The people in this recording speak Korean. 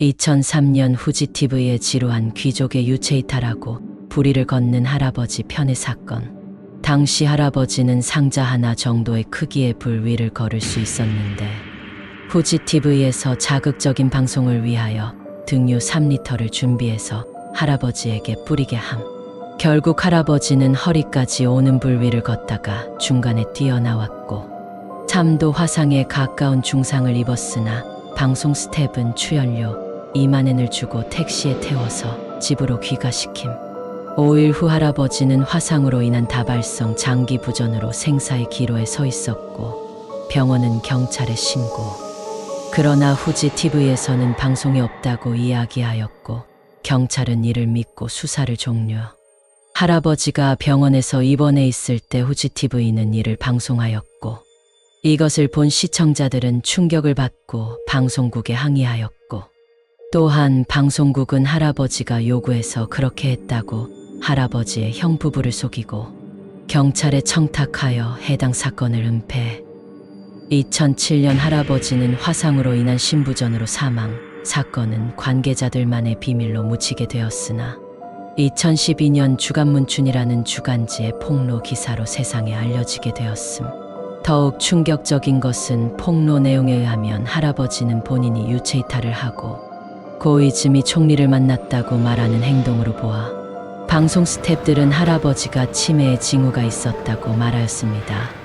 2003년 후지 TV에 지루한 귀족의 유체이탈하고 불의를 걷는 할아버지 편의 사건. 당시 할아버지는 상자 하나 정도의 크기의 불 위를 걸을 수 있었는데 후지 TV에서 자극적인 방송을 위하여 등유 3리터를 준비해서 할아버지에게 뿌리게 함. 결국 할아버지는 허리까지 오는 불 위를 걷다가 중간에 뛰어나왔고 참도 화상에 가까운 중상을 입었으나 방송 스텝은 출연료 2만엔을 주고 택시에 태워서 집으로 귀가시킴. 5일 후 할아버지는 화상으로 인한 다발성 장기 부전으로 생사의 기로에 서 있었고 병원은 경찰에 신고. 그러나 후지 TV에서는 방송이 없다고 이야기하였고 경찰은 이를 믿고 수사를 종료. 할아버지가 병원에서 입원해 있을 때 후지 TV는 이를 방송하였고 이것을 본 시청자들은 충격을 받고 방송국에 항의하였고 또한 방송국은 할아버지가 요구해서 그렇게 했다고 할아버지의 형 부부를 속이고 경찰에 청탁하여 해당 사건을 은폐. 2007년 할아버지는 화상으로 인한 신부전으로 사망. 사건은 관계자들만의 비밀로 묻히게 되었으나 2012년 주간문춘이라는 주간지의 폭로 기사로 세상에 알려지게 되었음. 더욱 충격적인 것은 폭로 내용에 의하면 할아버지는 본인이 유체 이탈을 하고 고이즈미 총리를 만났다고 말하는 행동으로 보아 방송 스탭들은 할아버지가 치매의 징후가 있었다고 말하였습니다.